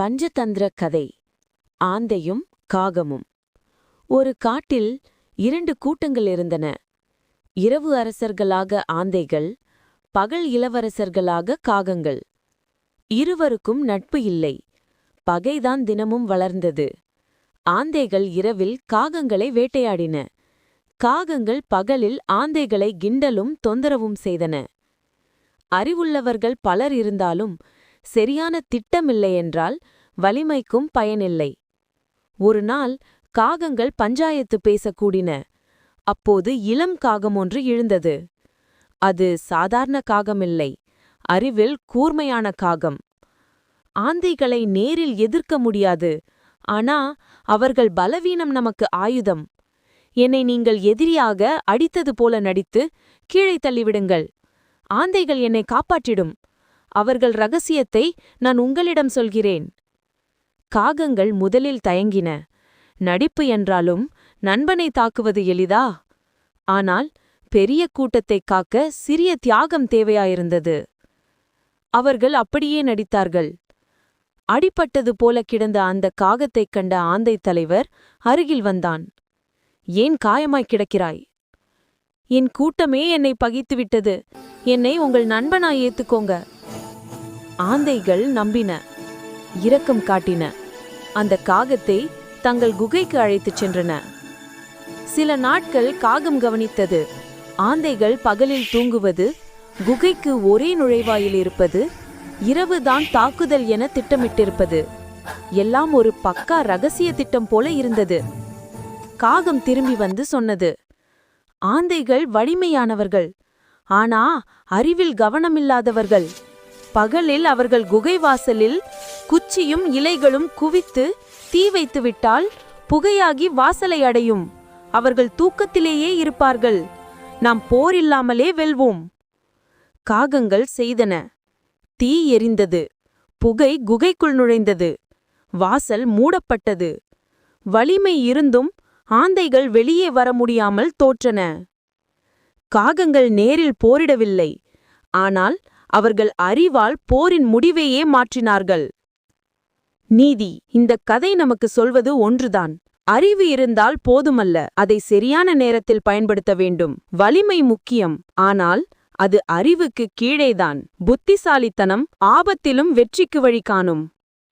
பஞ்சதந்திர கதை. ஆந்தையும் காகமும். ஒரு காட்டில் இரண்டு கூட்டங்கள் இருந்தன. இரவு அரசர்களாக ஆந்தைகள் பகல் இளவரசர்களாக காகங்கள். இருவருக்கும் நட்பு இல்லை. பகைதான் தினமும் வளர்ந்தது. ஆந்தைகள் இரவில் காகங்களை வேட்டையாடின. காகங்கள் பகலில் ஆந்தைகளை கிண்டலும் தொந்தரவும் செய்தன. அறிவுள்ளவர்கள் பலர் இருந்தாலும் சரியான திட்டமில்லையென்றால் வலிமைக்கும் பயனில்லை. ஒரு நாள் காகங்கள் பஞ்சாயத்து பேசக்கூடின. அப்போது இளம் காகம் ஒன்று எழுந்தது. அது சாதாரண காகமில்லை. அறிவில் கூர்மையான காகம். ஆந்தைகளை நேரில் எதிர்க்க முடியாது. ஆனா அவர்கள் பலவீனம் நமக்கு ஆயுதம். என்னை நீங்கள் எதிரியாக அடித்தது போல நடித்து கீழே தள்ளிவிடுங்கள். ஆந்தைகள் என்னை காப்பாற்றிடும். அவர்கள் ரகசியத்தை நான் உங்களிடம் சொல்கிறேன். காகங்கள் முதலில் தயங்கின. நடிப்பு என்றாலும் நண்பனை தாக்குவது எளிதா? ஆனால் பெரிய கூட்டத்தைக் காக்க சிறிய தியாகம் தேவையாயிருந்தது. அவர்கள் அப்படியே நடித்தார்கள். அடிபட்டது போல கிடந்த அந்த காகத்தைக் கண்ட ஆந்தை தலைவர் அருகில் வந்தான். ஏன் காயமாய் கிடக்கிறாய்? என் கூட்டமே என்னை பகித்துவிட்டது. என்னை உங்கள் நண்பனாய் ஏத்துக்கோங்க. ஆந்தைகள் நம்பின இரக்கம் காட்டின. அந்த காகத்தை தங்கள் குகைக்கு அழைத்துச் சென்றன. சில நாட்கள் காகம் கவனித்தது. ஆந்தைகள் பகலில் தூங்குவது குகைக்கு ஒரே நுழைவாயில் இருப்பது இரவுதான் தாக்குதல் என திட்டமிட்டிருப்பது. எல்லாம் ஒரு பக்கா ரகசிய திட்டம் போல இருந்தது. காகம் திரும்பி வந்து சொன்னது ஆந்தைகள் வலிமையானவர்கள். ஆனா அறிவில் கவனமில்லாதவர்கள். பகலில் அவர்கள் குகை வாசலில் குச்சியும் இலைகளும் குவித்து தீ வைத்துவிட்டால் புகையாகி வாசலை அடையும். அவர்கள் தூக்கத்திலேயே இருப்பார்கள். நாம் போரில்லாமலே வெல்வோம். காகங்கள் செய்தன. தீ எரிந்தது. புகை குகைக்குள் நுழைந்தது. வாசல் மூடப்பட்டது. வலிமை இருந்தும் ஆந்தைகள் வெளியே வர முடியாமல் தோற்றன. காகங்கள் நேரில் போரிடவில்லை. ஆனால் அவர்கள் அறிவால் போரின் முடிவையே மாற்றினார்கள். நீதி இந்த கதை நமக்கு சொல்வது ஒன்றுதான். அறிவு இருந்தால் போதுமல்ல அதை சரியான நேரத்தில் பயன்படுத்த வேண்டும். வலிமை முக்கியம் ஆனால் அது அறிவுக்கு கீழேதான். புத்திசாலித்தனம் ஆபத்திலும் வெற்றிக்கு வழி காணும்.